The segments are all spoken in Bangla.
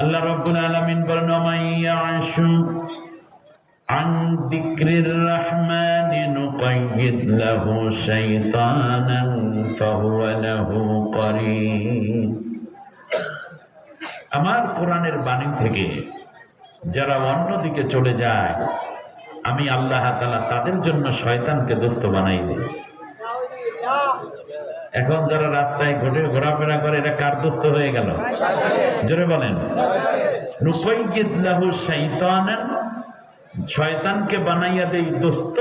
আল্লাহ রব্বুল আলামিন বলেন মাইয়াশু عن ذكر الرحمن نقيد له شيطانا فهو له قرين আমার কোরআনের বাণী থেকে যারা অন্যদিকে চলে যায় আমি আল্লাহ তাআলা তাদের জন্য শয়তানকে দোস্ত বানাই দিই এখন যারা রাস্তায় ঘটে ঘোরাফেরা করে এটা কার দোস্ত হয়ে গেল। জোরে বলেন। শয়তানকে বানাইয়া দেই দোস্ত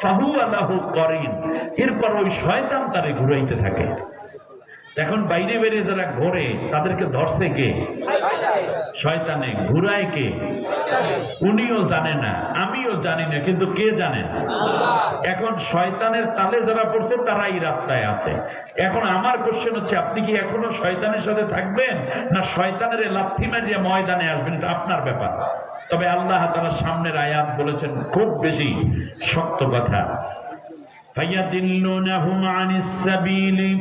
ফাহু আলাহু করিন। এরপর ওই শয়তান তারে ঘুরাইতে থাকে। এখন বাইরে বাইরে যারা ঘোরে, তাদেরকে ধরছে কে? শয়তানে। ঘুরায় কে? উনিও জানে না, আমিও জানি না, কিন্তু কে জানেন এখন শয়তানের তালে যারা পড়ছে, তারাই রাস্তায় আছে। এখন আমার কোশ্চেন হচ্ছে, আপনি কি এখনও শয়তানের সাথে থাকবেন? না শয়তানের লাথি মারিয়া ময়দানে আসবেন? এটা আপনার ব্যাপার। তবে আল্লাহ তাআলা সামনের আয়াত বলেছেন, খুব বেশি শক্ত কথা। ফায়াদিল্লুনাহুম আনিস সাবিলি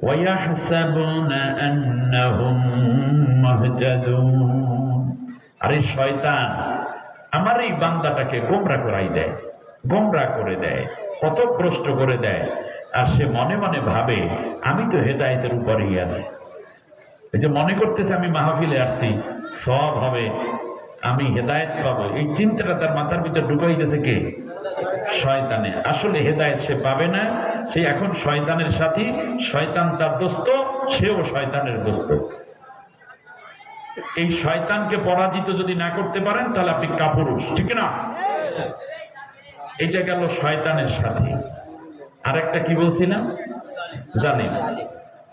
ويحسبون أنهم مهتدون আরে শয়তান আমার এই বান্দাটাকে গোমরা করাই দেয় গোমরা করে দেয় পথভ্রষ্ট করে দেয় আর সে মনে মনে ভাবে আমি তো হেদায়েতের উপরেই আছি এই যে মনে করতেছে আমি মাহফিলে আসছি সব হবে আমি হেদায়েত পাবো এই চিন্তাটা তার মাথার ভিতর ঢুকাই গেছে কে শয়তানে আসলে হেদায়েত সে পাবে না সে এখন শয়তানের সাথী, শয়তান তার দোস্ত, সেও শয়তানের দোস্ত। এই শয়তানকে পরাজিত যদি না করতে পারেন, তাহলে আপনি কাপুরুষ, ঠিক না এটা গেল শয়তানের সাথী। আর একটা কি বলছিলাম? জানেন।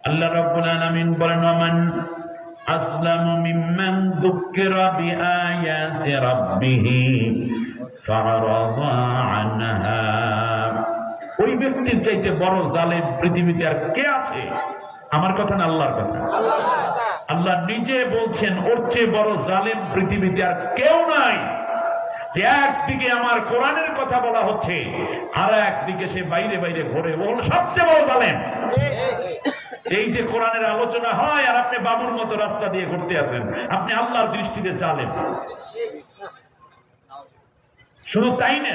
আল্লাহ রাব্বুল আলামিন বলেন, ওমান আসলামু মিম্মান যুক্কিরা বিআয়াতি রাব্বিহি ফাআরাদা আনহা। ওই ব্যক্তির চাইতে বড় জালেম পৃথিবীতে আর কে আছে? আমার কথা না আল্লাহর কথা? আল্লাহ নিজে বলছেন, ওর চেয়ে বড় জালেম পৃথিবীতে আর কেউ নাই। যে একদিকে আমার কোরআনের কথা বলা হচ্ছে, আর একদিকে সে বাইরে বাইরে ঘোরে। ও হলো সবচেয়ে বড় জালেম। এই যে কোরআনের আলোচনা হয়, আর আপনি বাবুর মতো রাস্তা দিয়ে ঘুরতে আছেন, আপনি আল্লাহর দৃষ্টিতে জালেম। শুধু তাই না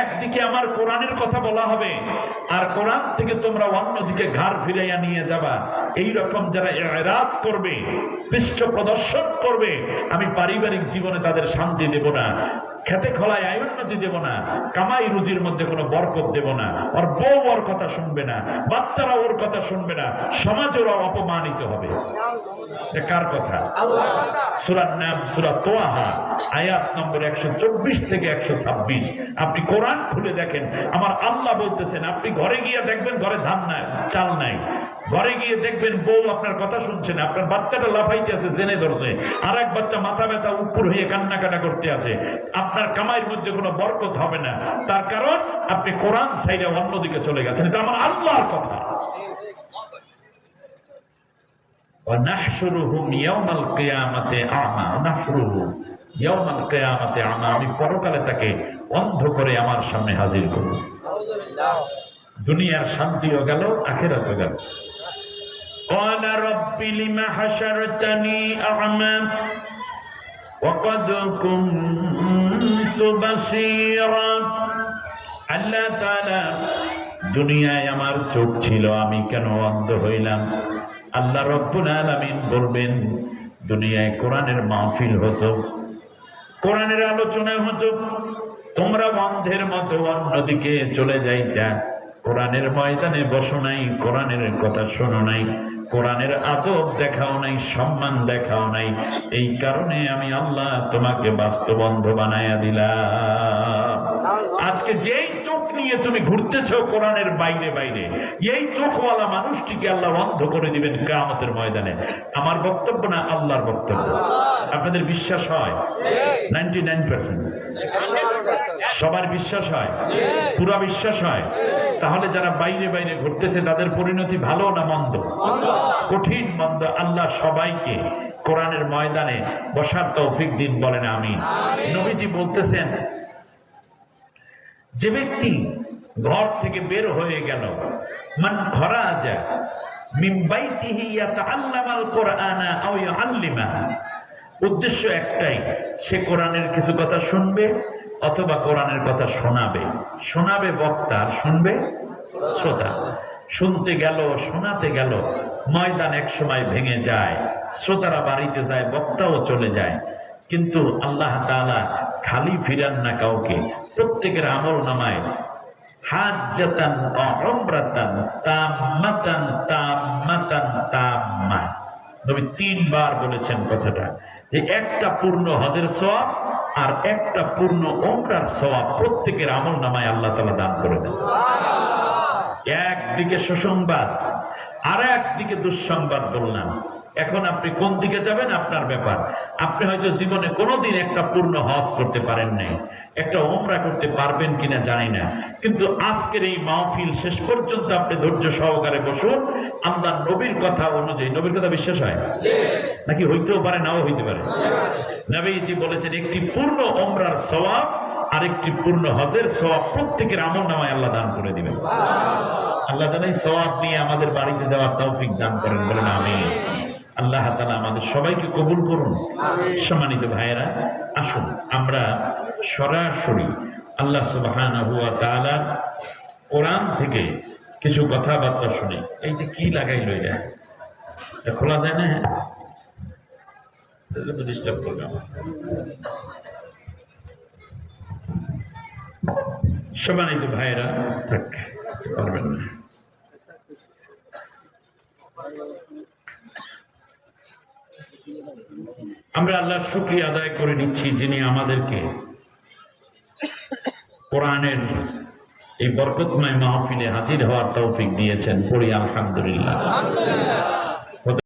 একদিকে আমার কোরআনের কথা বলা হবে, আর কোরআন থেকে তোমরা অন্যদিকে ঘাড় ফিরাইয়া নিয়ে যাবা। এই রকম যারা এরাত করবে পৃষ্ঠ প্রদর্শন করবে, আমি পারিবারিক জীবনে তাদের শান্তি দেব না। খেতে খোলায় আয়োন্নতি দেব না। কামাই রুজির মধ্যে কোনো বরকত দেব না। ওর বউ ওর কথা শুনবে না, বাচ্চারা ওর কথা শুনবে না সমাজে ওরা অপমানিত হবে। কার কথা? সুরার নাম, সুরা তোয়াহা, আয়াত নম্বর একশো চব্বিশ থেকে একশো ছাব্বিশ। আপনি কোরআন খুলে দেখেন, আমার আল্লাহ বলতেছেন, আপনি ঘরে গিয়ে দেখবেন ঘরে ধান নাই, চাল নাই। ঘরে গিয়ে দেখবেন বউ আপনার কথা শুনছে না আপনার বাচ্চাটা লাফাইতে আছে জেনে ধরছে। আর এক বাচ্চা মাথা ব্যথা উপর হয়ে কান্নাকাটা করতে আছে। আপনার কামাইয়ের মধ্যে কোনো বরকত হবে না। তার কারণ আপনি কোরআন সাইডে অন্যদিকে চলে গেছেন। এটা আমার আল্লাহর কথা। আমি পরকালে তাকে অন্ধ করে আমার সামনে হাজির দুনিয়ার শান্তিও গেল আখেরাতও গেল। قال رب لم حشرتني أعمى وقد كنت بصيرا আল্লাহ তাআলা দুনিয়ায় আমার চোখ ছিল আমি কেন অন্ধ হইলাম আল্লাহ রব্বুল আলামিন বলবেন দুনিয়ায় কোরআনের মাহফিল হতো কোরআনের আলোচনা হতো তোমরা বন্ধের মতো অন্যদিকে চলে যাইতা কোরআনের ময়দানে বসো নাই কোরআনের কথা শোনো নাই কোরআনের আদব দেখাও নাই, সম্মান দেখাও নাই। এই কারণে আমি আল্লাহ তোমাকে বাস্তবন্ধ বানাইয়া দিলাম। আজকে যেই চোখ নিয়ে তুমি ঘুরতেছ কোরআনের বাইরে বাইরে, এই চোখওয়ালা মানুষটিকে আল্লাহ অন্ধ করে দিবেন কামতের ময়দানে। আমার বক্তব্য না আল্লাহর বক্তব্য? আপনাদের বিশ্বাস হয়? নাইনটি নাইন সবার বিশ্বাস হয়? পুরা বিশ্বাস হয়? তাহলে যারা বাইরে বাইরে ঘুরতেছে, তাদের পরিণতি ভালো না মন্দ? কঠিন মন্দ। আল্লাহ সবাইকে কোরআনের ময়দানে বসার তৌফিক দিন বলেন আমি নবীজি বলতেছেন, যে ব্যক্তি ঘর থেকে বের হয়ে গেল, মান ইয়াতাআল্লামাল কোরআনা উদ্দেশ্য একটাই, সে কোরআনের কিছু কথা শুনবে অথবা কোরআনের কথা শোনাবে। শোনাবে বক্তা, শুনবে শ্রোতা। শুনতে গেল, শোনাতে গেল, ময়দান এক সময় ভেঙে যায়। শ্রোতারা বাড়িতে যায়, বক্তাও চলে যায়। কিন্তু আল্লাহ তাআলা খালি ফিরান না কাউকে। প্রত্যেকের আমল নামায়। তাম্মাতান তাম্মা। নবী তিনবার বলেছেন কথাটা। একটা পূর্ণ হজের সব আর একটা পূর্ণ ওমরার সব প্রত্যেকের আমল নামায় আল্লাহ তালা দান করে দেন। একদিকে সুসংবাদ আর একদিকে দুঃসংবাদ বললাম। এখন আপনি কোন দিকে যাবেন? আপনার ব্যাপার। আপনি হয়তো জীবনে কোনোদিন একটা পূর্ণ হজ করতে পারেন নাই। একটা ওমরা করতে পারবেন কিনা জানি না। কিন্তু আজকের এই মাহফিল শেষ পর্যন্ত আপনি ধৈর্য সহকারে বসুন। আল্লাহ নবীর কথা অনুযায়ী, নবীর কথা বিশ্বাস হয়? নাকি হইতেও পারে, নাও হইতে পারে? নবীজি বলেছেন, একটি পূর্ণ ওমরার সওয়াব আর একটি পূর্ণ হজের সওয়াব প্রত্যেকের আমল নামায় আল্লাহ দান করে দিবেন। আল্লাহ জানাই সওয়াব নিয়ে আমাদের বাড়িতে যাওয়ার তৌফিক দান করেন বলেন আমি আল্লাহ তালা আমাদের সবাইকে কবুল করুন। সম্মানিত ভাইয়েরা আসুন আমরা সরাসরি আল্লাহ তাআলা কোরআন থেকে কিছু কথাবার্তা শুনি। এই যে কি লাগাইলো এটা? এটা খোলা যায় না? ডিস্টার্ব করবে আমার। সম্মানিত ভাইয়েরা থাক পারবেন না। আমরা আল্লাহর শুক্রিয়া আদায় করে নিচ্ছি যিনি আমাদেরকে কোরআনের এই বরকতময় মাহফিলে হাজির হওয়ার তৌফিক দিয়েছেন। পড়ি আলহামদুলিল্লাহ।